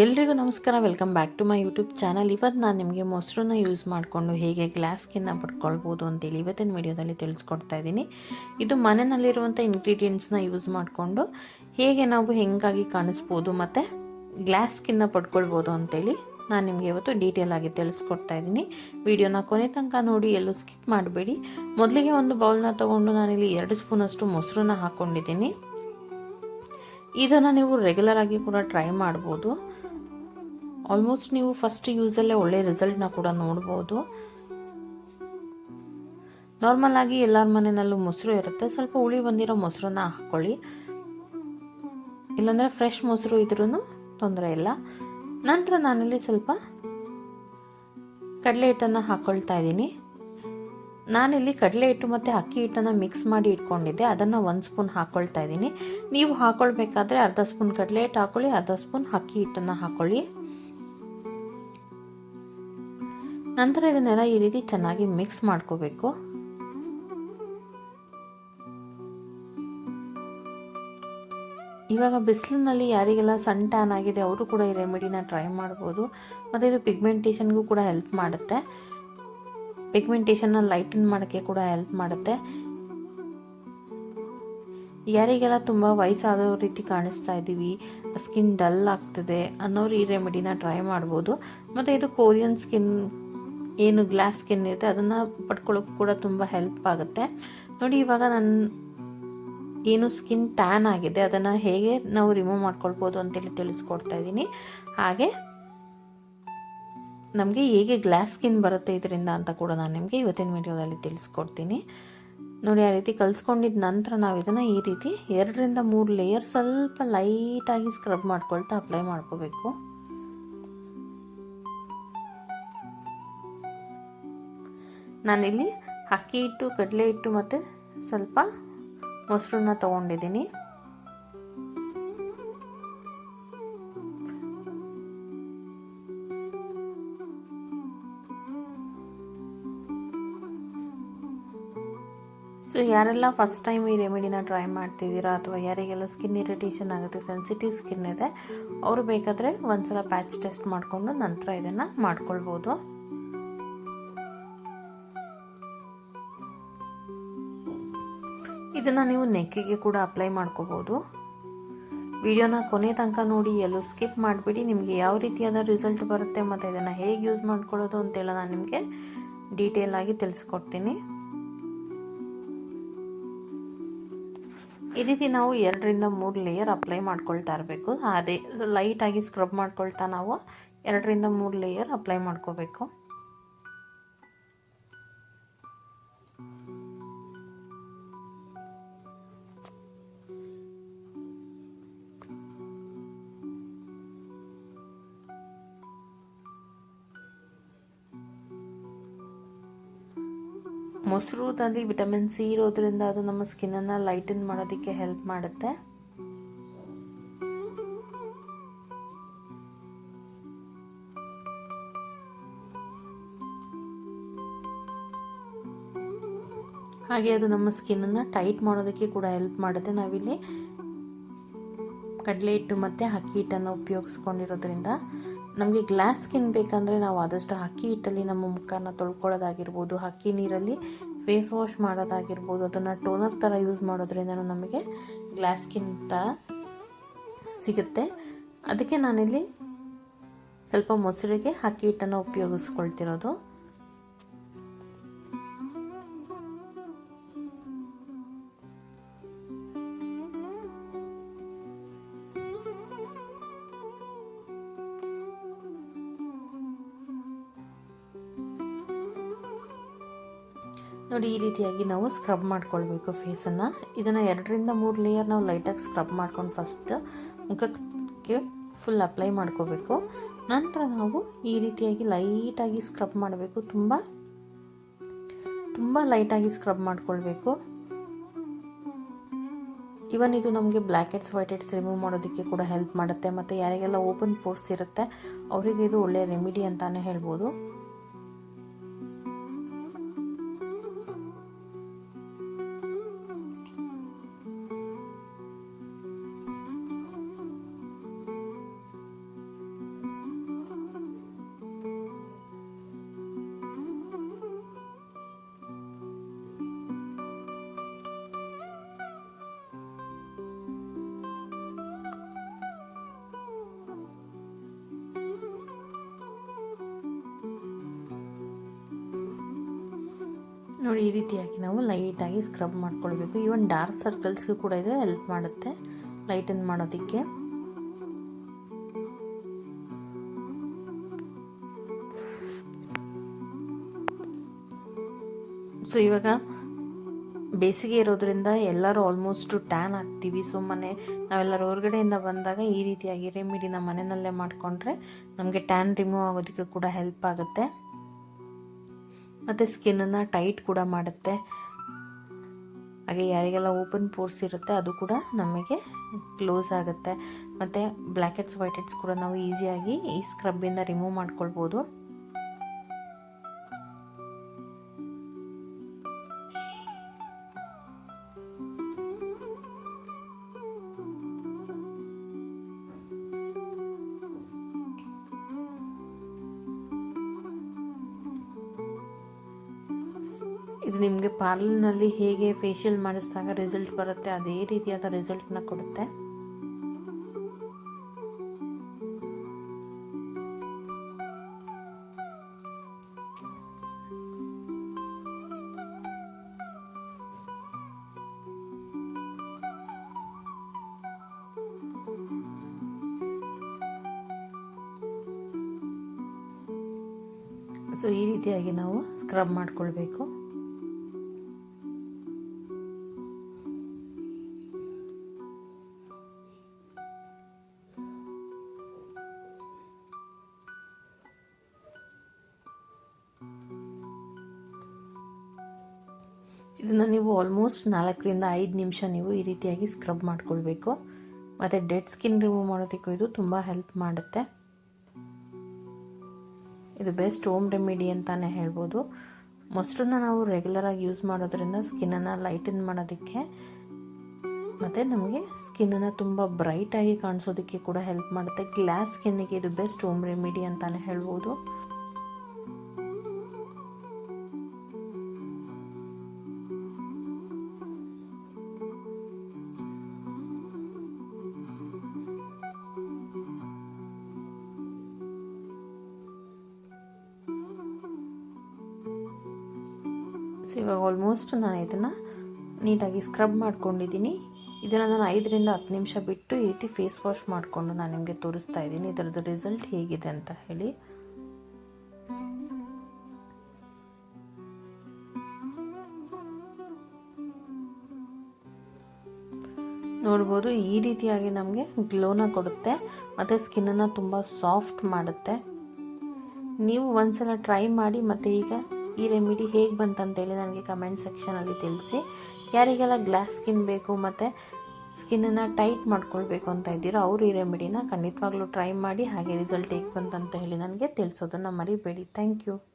ಎಲ್ರಿಗೂ ನಮಸ್ಕಾರ. Welcome back to my YouTube channel ಇವತ್ತು ನಾನು ನಿಮಗೆ ಮೊಸರನ್ನ ಯೂಸ್ ಮಾಡಿಕೊಂಡು ಹೇಗೆ ಗ್ಲಾಸ್ ಸ್ಕಿನ್ನ ಪಡ್ಕೊಳ್ಬೋದು ಅಂತೇಳಿ ಇವತ್ತಿನ ವಿಡಿಯೋದಲ್ಲಿ ತಿಳಿಸ್ಕೊಡ್ತಾ ಇದ್ದೀನಿ. ಇದು ಮನೆಯಲ್ಲಿರುವಂಥ ಇಂಗ್ರೀಡಿಯೆಂಟ್ಸ್ನ ಯೂಸ್ ಮಾಡಿಕೊಂಡು ಹೇಗೆ ನಾವು ಹೆಂಗಾಗಿ ಕಾಣಿಸ್ಬೋದು ಮತ್ತು ಗ್ಲಾಸ್ ಸ್ಕಿನ್ನ ಪಡ್ಕೊಳ್ಬೋದು ಅಂತೇಳಿ ನಾನು ನಿಮಗೆ ಇವತ್ತು ಡೀಟೇಲ್ ಆಗಿ ತಿಳಿಸ್ಕೊಡ್ತಾ ಇದ್ದೀನಿ. ವಿಡಿಯೋನ ಕೊನೆ ತನಕ ನೋಡಿ, ಎಲ್ಲೂ ಸ್ಕಿಪ್ ಮಾಡಬೇಡಿ. ಮೊದಲಿಗೆ ಒಂದು ಬೌಲ್ನ ತೊಗೊಂಡು ನಾನಿಲ್ಲಿ ಎರಡು ಸ್ಪೂನಷ್ಟು ಮೊಸರನ್ನ ಹಾಕ್ಕೊಂಡಿದ್ದೀನಿ ಇದನ್ನು ನೀವು ರೆಗ್ಯುಲರ್ ಆಗಿ ಕೂಡ ಟ್ರೈ ಮಾಡ್ಬೋದು. ಆಲ್ಮೋಸ್ಟ್ ನೀವು ಫಸ್ಟ್ ಯೂಸಲ್ಲೇ ಒಳ್ಳೆ ರಿಸಲ್ಟ್ನ ಕೂಡ ನೋಡ್ಬೋದು. ನಾರ್ಮಲ್ ಆಗಿ ಎಲ್ಲರ ಮನೆಯಲ್ಲೂ ಮೊಸರು ಇರುತ್ತೆ. ಸ್ವಲ್ಪ ಹುಳಿ ಬಂದಿರೋ ಮೊಸರನ್ನ ಹಾಕ್ಕೊಳ್ಳಿ ಇಲ್ಲಾಂದರೆ ಫ್ರೆಶ್ ಮೊಸರು ಇದ್ರೂ ತೊಂದರೆ ಇಲ್ಲ. ನಂತರ ನಾನಿಲ್ಲಿ ಸ್ವಲ್ಪ ಕಡಲೆ ಹಿಟ್ಟನ್ನು ಹಾಕ್ಕೊಳ್ತಾ ಇದ್ದೀನಿ. ನಾನಿಲ್ಲಿ ಕಡಲೆ ಹಿಟ್ಟು ಮತ್ತು ಅಕ್ಕಿ ಹಿಟ್ಟನ್ನು ಮಿಕ್ಸ್ ಮಾಡಿ ಇಟ್ಕೊಂಡಿದ್ದೆ. ಅದನ್ನು ಒಂದು ಸ್ಪೂನ್ ಹಾಕ್ಕೊಳ್ತಾ ಇದ್ದೀನಿ. ನೀವು ಹಾಕ್ಕೊಳ್ಬೇಕಾದ್ರೆ ಅರ್ಧ ಸ್ಪೂನ್ ಕಡಲೆ ಹಿಟ್ಟು ಹಾಕ್ಕೊಳ್ಳಿ ಅರ್ಧ ಸ್ಪೂನ್ ಅಕ್ಕಿ ಹಿಟ್ಟನ್ನು ಹಾಕ್ಕೊಳ್ಳಿ ನಂತರ ಇದನ್ನೆಲ್ಲ ಈ ರೀತಿ ಚೆನ್ನಾಗಿ ಮಿಕ್ಸ್ ಮಾಡ್ಕೋಬೇಕು. ಇವಾಗ ಬಿಸಿಲಿನಲ್ಲಿ ಯಾರಿಗೆಲ್ಲ ಸನ್ ಟ್ಯಾನ್ ಆಗಿದೆ ಅವರು ಕೂಡ ಈ ರೆಮಿಡಿನ ಟ್ರೈ ಮಾಡ್ಬೋದು. ಮತ್ತು ಇದು ಪಿಗ್ಮೆಂಟೇಷನ್ಗೂ ಕೂಡ ಹೆಲ್ಪ್ ಮಾಡುತ್ತೆ. ಪಿಗ್ಮೆಂಟೇಷನ್ನ ಲೈಟನ್ ಮಾಡೋಕ್ಕೆ ಕೂಡ ಹೆಲ್ಪ್ ಮಾಡುತ್ತೆ. ಯಾರಿಗೆಲ್ಲ ತುಂಬ ವಯಸ್ಸಾದ ರೀತಿ ಕಾಣಿಸ್ತಾ ಇದ್ದೀವಿ ಸ್ಕಿನ್ ಡಲ್ ಆಗ್ತದೆ ಅನ್ನೋರು ಈ ರೆಮಿಡಿನ ಟ್ರೈ ಮಾಡ್ಬೋದು. ಮತ್ತು ಇದು ಕೋರಿಯನ್ ಸ್ಕಿನ್ ಏನು ಗ್ಲಾಸ್ ಸ್ಕಿನ್ ಇರುತ್ತೆ ಅದನ್ನು ಪಡ್ಕೊಳ್ಳೋಕೆ ಕೂಡ ತುಂಬ ಹೆಲ್ಪ್ ಆಗುತ್ತೆ. ನೋಡಿ, ಇವಾಗ ನನ್ನ ಏನು ಸ್ಕಿನ್ ಟ್ಯಾನ್ ಆಗಿದೆ, ಅದನ್ನು ಹೇಗೆ ನಾವು ರಿಮೂವ್ ಮಾಡ್ಕೊಳ್ಬೋದು ಅಂತೇಳಿ ತಿಳಿಸ್ಕೊಡ್ತಾ ಇದ್ದೀನಿ. ಹಾಗೆ ನಮಗೆ ಹೇಗೆ ಗ್ಲಾಸ್ ಸ್ಕಿನ್ ಬರುತ್ತೆ ಇದರಿಂದ ಅಂತ ಕೂಡ ನಾನು ನಿಮಗೆ ಇವತ್ತಿನ ವಿಡಿಯೋದಲ್ಲಿ ತಿಳಿಸ್ಕೊಡ್ತೀನಿ. ನೋಡಿ, ಆ ರೀತಿ ಕಲಿಸ್ಕೊಂಡಿದ್ದ ನಂತರ ನಾವು ಇದನ್ನು ಈ ರೀತಿ ಎರಡರಿಂದ ಮೂರು ಲೇಯರ್ ಸ್ವಲ್ಪ ಲೈಟಾಗಿ ಸ್ಕ್ರಬ್ ಮಾಡ್ಕೊಳ್ತಾ ಅಪ್ಲೈ ಮಾಡ್ಕೋಬೇಕು. ನಾನಿಲ್ಲಿ ಅಕ್ಕಿ ಹಿಟ್ಟು, ಕಡಲೆ ಹಿಟ್ಟು ಮತ್ತು ಸ್ವಲ್ಪ ಮೊಸರನ್ನ ತೊಗೊಂಡಿದ್ದೀನಿ. ಸೊ ಯಾರೆಲ್ಲ ಫಸ್ಟ್ ಟೈಮ್ ಈ ರೆಮಿಡಿನ ಟ್ರೈ ಮಾಡ್ತಿದ್ದೀರಾ ಅಥವಾ ಯಾರಿಗೆಲ್ಲ ಸ್ಕಿನ್ ಇರಿಟೇಷನ್ ಆಗುತ್ತೆ ಸೆನ್ಸಿಟಿವ್ ಸ್ಕಿನ್ ಇದೆ, ಅವರು ಬೇಕಾದರೆ ಒಂದು ಸಲ ಪ್ಯಾಚ್ ಟೆಸ್ಟ್ ಮಾಡಿಕೊಂಡು ನಂತರ ಇದನ್ನು ಮಾಡ್ಕೊಳ್ಬೋದು. ಇದನ್ನು ನೀವು ನೆಕ್ಕಿಗೆ ಕೂಡ ಅಪ್ಲೈ ಮಾಡ್ಕೋಬೋದು. ವಿಡಿಯೋನ ಕೊನೆ ತನಕ ನೋಡಿ, ಎಲ್ಲೂ ಸ್ಕಿಪ್ ಮಾಡಿಬಿಡಿ. ನಿಮಗೆ ಯಾವ ರೀತಿಯಾದ ರಿಸಲ್ಟ್ ಬರುತ್ತೆ ಮತ್ತು ಇದನ್ನು ಹೇಗೆ ಯೂಸ್ ಮಾಡ್ಕೊಳ್ಳೋದು ಅಂತೆಲ್ಲ ನಾನು ನಿಮಗೆ ಡೀಟೇಲ್ ಆಗಿ ತಿಳಿಸ್ಕೊಡ್ತೀನಿ. ಈ ರೀತಿ ನಾವು ಎರಡರಿಂದ ಮೂರು ಲೇಯರ್ ಅಪ್ಲೈ ಮಾಡ್ಕೊಳ್ತಾ ಇರಬೇಕು. ಅದೇ ಲೈಟಾಗಿ ಸ್ಕ್ರಬ್ ಮಾಡ್ಕೊಳ್ತಾ ನಾವು ಎರಡರಿಂದ ಮೂರು ಲೇಯರ್ ಅಪ್ಲೈ ಮಾಡ್ಕೋಬೇಕು. ಮೊಸರುದಲ್ಲಿ ವಿಟಮಿನ್ ಸಿ ಇರೋದ್ರಿಂದ ಅದು ನಮ್ಮ ಸ್ಕಿನ್ನನ್ನು ಲೈಟನ್ ಮಾಡೋದಕ್ಕೆ ಹೆಲ್ಪ್ ಮಾಡುತ್ತೆ. ಹಾಗೆ ಅದು ನಮ್ಮ ಸ್ಕಿನ್ನನ್ನು ಟೈಟ್ ಮಾಡೋದಕ್ಕೆ ಕೂಡ ಹೆಲ್ಪ್ ಮಾಡುತ್ತೆ. ನಾವಿಲ್ಲಿ ಕಡಲೆ ಹಿಟ್ಟು ಮತ್ತು ಅಕ್ಕಿ ಹಿಟ್ಟನ್ನು ಉಪಯೋಗಿಸ್ಕೊಂಡಿರೋದ್ರಿಂದ. ನಮಗೆ ಗ್ಲಾಸ್ ಸ್ಕಿನ್ ಬೇಕಂದರೆ ನಾವು ಆದಷ್ಟು ಅಕ್ಕಿ ಹಿಟ್ಟಲ್ಲಿ ನಮ್ಮ ಮುಖನ ತೊಳ್ಕೊಳ್ಳೋದಾಗಿರ್ಬೋದು, ಅಕ್ಕಿ ನೀರಲ್ಲಿ ಫೇಸ್ ವಾಶ್ ಮಾಡೋದಾಗಿರ್ಬೋದು, ಅದನ್ನು ಟೋನರ್ ಥರ ಯೂಸ್ ಮಾಡೋದ್ರಿಂದ ನಮಗೆ ಗ್ಲಾಸ್ ಸ್ಕಿನ್ ಥರ ಸಿಗುತ್ತೆ. ಅದಕ್ಕೆ ನಾನಿಲ್ಲಿ ಸ್ವಲ್ಪ ಮೊಸರಿಗೆ ಅಕ್ಕಿ ಹಿಟ್ಟನ್ನು ಉಪಯೋಗಿಸ್ಕೊಳ್ತಿರೋದು. ನೋಡಿ, ಈ ರೀತಿಯಾಗಿ ನಾವು ಸ್ಕ್ರಬ್ ಮಾಡ್ಕೊಳ್ಬೇಕು ಫೇಸನ್ನು ಇದನ್ನು ಎರಡರಿಂದ ಮೂರು ಲೇಯರ್ ನಾವು ಲೈಟಾಗಿ ಸ್ಕ್ರಬ್ ಮಾಡ್ಕೊಂಡು ಫಸ್ಟ್ ಮುಖಕ್ಕೆ ಫುಲ್ ಅಪ್ಲೈ ಮಾಡ್ಕೋಬೇಕು. ನಂತರ ನಾವು ಈ ರೀತಿಯಾಗಿ ಲೈಟಾಗಿ ಸ್ಕ್ರಬ್ ಮಾಡಬೇಕು. ತುಂಬ ತುಂಬ ಲೈಟಾಗಿ ಸ್ಕ್ರಬ್ ಮಾಡ್ಕೊಳ್ಬೇಕು. ಇವನ್ ಇದು ನಮಗೆ blackheads whiteheads remove ಮಾಡೋದಕ್ಕೆ ಕೂಡ ಹೆಲ್ಪ್ ಮಾಡುತ್ತೆ. ಮತ್ತು ಯಾರಿಗೆಲ್ಲ ಓಪನ್ ಪೋರ್ಸ್ ಇರುತ್ತೆ, ಅವರಿಗೆ ಇದು ಒಳ್ಳೆಯ ರೆಮಿಡಿ ಅಂತಲೇ ಹೇಳ್ಬೋದು. ನೋಡಿ, ಈ ರೀತಿಯಾಗಿ ನಾವು ಲೈಟಾಗಿ ಸ್ಕ್ರಬ್ ಮಾಡ್ಕೊಳ್ಬೇಕು. ಈವನ್ ಡಾರ್ಕ್ ಸರ್ಕಲ್ಸ್ಗೂ ಕೂಡ ಇದು ಹೆಲ್ಪ್ ಮಾಡುತ್ತೆ ಲೈಟನ್ ಮಾಡೋದಕ್ಕೆ. ಸೊ ಇವಾಗ ಬೇಸಿಗೆ ಇರೋದ್ರಿಂದ ಎಲ್ಲರೂ ಆಲ್ಮೋಸ್ಟ್ ಟ್ಯಾನ್ ಆಗ್ತೀವಿ. ಸೊ ಮನೆ, ನಾವೆಲ್ಲರೂ ಹೊರಗಡೆಯಿಂದ ಬಂದಾಗ ಈ ರೀತಿಯಾಗಿ ರೆಮಿಡಿನ ಮನೆಯಲ್ಲೇ ಮಾಡಿಕೊಂಡ್ರೆ ನಮಗೆ ಟ್ಯಾನ್ ರಿಮೂವ್ ಆಗೋದಕ್ಕೆ ಕೂಡ ಹೆಲ್ಪ್ ಆಗುತ್ತೆ. ಮತ್ತು ಸ್ಕಿನ್ನನ್ನು ಟೈಟ್ ಕೂಡ ಮಾಡುತ್ತೆ. ಹಾಗೆ ಯಾರಿಗೆಲ್ಲ ಓಪನ್ ಪೋರ್ಸ್ ಇರುತ್ತೆ ಅದು ಕೂಡ ನಮಗೆ ಕ್ಲೋಸ್ ಆಗುತ್ತೆ. ಮತ್ತು ಬ್ಲ್ಯಾಕೆಟ್ಸ್ ವೈಟೆಟ್ಸ್ ಕೂಡ ನಾವು ಈಸಿಯಾಗಿ ಈ ಸ್ಕ್ರಬ್ಬಿಂದ ರಿಮೂವ್ ಮಾಡ್ಕೊಳ್ಬೋದು. ಇದು ನಿಮಗೆ ಪಾರ್ಲರ್ನಲ್ಲಿ ಹೇಗೆ ಫೇಶಿಯಲ್ ಮಾಡಿಸಿದಾಗ ರಿಸಲ್ಟ್ ಬರುತ್ತೆ, ಅದೇ ರೀತಿಯಾದ ರಿಸಲ್ಟ್ನ ಕೊಡುತ್ತೆ. ಸೊ ಈ ರೀತಿಯಾಗಿ ನಾವು ಸ್ಕ್ರಬ್ ಮಾಡ್ಕೊಳ್ಬೇಕು. ಇದನ್ನು ನೀವು ಆಲ್ಮೋಸ್ಟ್ ನಾಲ್ಕರಿಂದ ಐದು ನಿಮಿಷ ನೀವು ಈ ರೀತಿಯಾಗಿ ಸ್ಕ್ರಬ್ ಮಾಡ್ಕೊಳ್ಬೇಕು. ಮತ್ತು ಡೆಡ್ ಸ್ಕಿನ್ ರಿಮೂವ್ ಮಾಡೋದಕ್ಕೂ ಇದು ತುಂಬ ಹೆಲ್ಪ್ ಮಾಡುತ್ತೆ. ಇದು ಬೆಸ್ಟ್ ಹೋಮ್ ರೆಮಿಡಿ ಅಂತಲೇ ಹೇಳ್ಬೋದು. ಮೊಸರನ್ನ ನಾವು ರೆಗ್ಯುಲರಾಗಿ ಯೂಸ್ ಮಾಡೋದ್ರಿಂದ ಸ್ಕಿನ್ನನ್ನು ಲೈಟನ್ ಮಾಡೋದಕ್ಕೆ ಮತ್ತು ನಮಗೆ ಸ್ಕಿನ್ನನ್ನು ತುಂಬ ಬ್ರೈಟಾಗಿ ಕಾಣಿಸೋದಕ್ಕೆ ಕೂಡ ಹೆಲ್ಪ್ ಮಾಡುತ್ತೆ. ಗ್ಲಾಸ್ ಸ್ಕಿನ್ನಿಗೆ ಇದು ಬೆಸ್ಟ್ ಹೋಮ್ ರೆಮಿಡಿ ಅಂತಲೇ ಹೇಳ್ಬೋದು. ಸೊ ಇವಾಗ ಆಲ್ಮೋಸ್ಟ್ ನಾನು ಇದನ್ನು ನೀಟಾಗಿ ಸ್ಕ್ರಬ್ ಮಾಡ್ಕೊಂಡಿದ್ದೀನಿ. ಇದನ್ನು ನಾನು ಐದರಿಂದ ಹತ್ತು ನಿಮಿಷ ಬಿಟ್ಟು ಈ ರೀತಿ ಫೇಸ್ ವಾಶ್ ಮಾಡಿಕೊಂಡು ನಾನು ನಿಮಗೆ ತೋರಿಸ್ತಾ ಇದ್ದೀನಿ. ಇದರದ್ದು ರಿಸಲ್ಟ್ ಹೇಗಿದೆ ಅಂತ ಹೇಳಿ. ನೋಡ್ಬೋದು ಈ ರೀತಿಯಾಗಿ ನಮಗೆ ಗ್ಲೋನ ಕೊಡುತ್ತೆ. ಮತ್ತು ಸ್ಕಿನ್ನನ್ನು ತುಂಬ ಸಾಫ್ಟ್ ಮಾಡುತ್ತೆ. ನೀವು ಒಂದ್ಸಲ ಟ್ರೈ ಮಾಡಿ, ಮತ್ತು ಈಗ ಈ ರೆಮಿಡಿ ಹೇಗೆ ಬಂತಂತೇಳಿ ನನಗೆ ಕಮೆಂಟ್ ಸೆಕ್ಷನಲ್ಲಿ ತಿಳಿಸಿ. ಯಾರಿಗೆಲ್ಲ ಗ್ಲಾಸ್ ಸ್ಕಿನ್ ಬೇಕು ಮತ್ತು ಸ್ಕಿನ್ನನ್ನು ಟೈಟ್ ಮಾಡ್ಕೊಳ್ಬೇಕು ಅಂತ ಇದ್ದೀರೋ ಅವರು ಈ ರೆಮಿಡಿನ ಖಂಡಿತವಾಗ್ಲೂ ಟ್ರೈ ಮಾಡಿ ಹಾಗೆ ರಿಸಲ್ಟ್ ಹೇಗೆ ಬಂತಂತ ಹೇಳಿ ನನಗೆ ತಿಳಿಸೋದನ್ನು ಮರಿಬೇಡಿ. Thank you.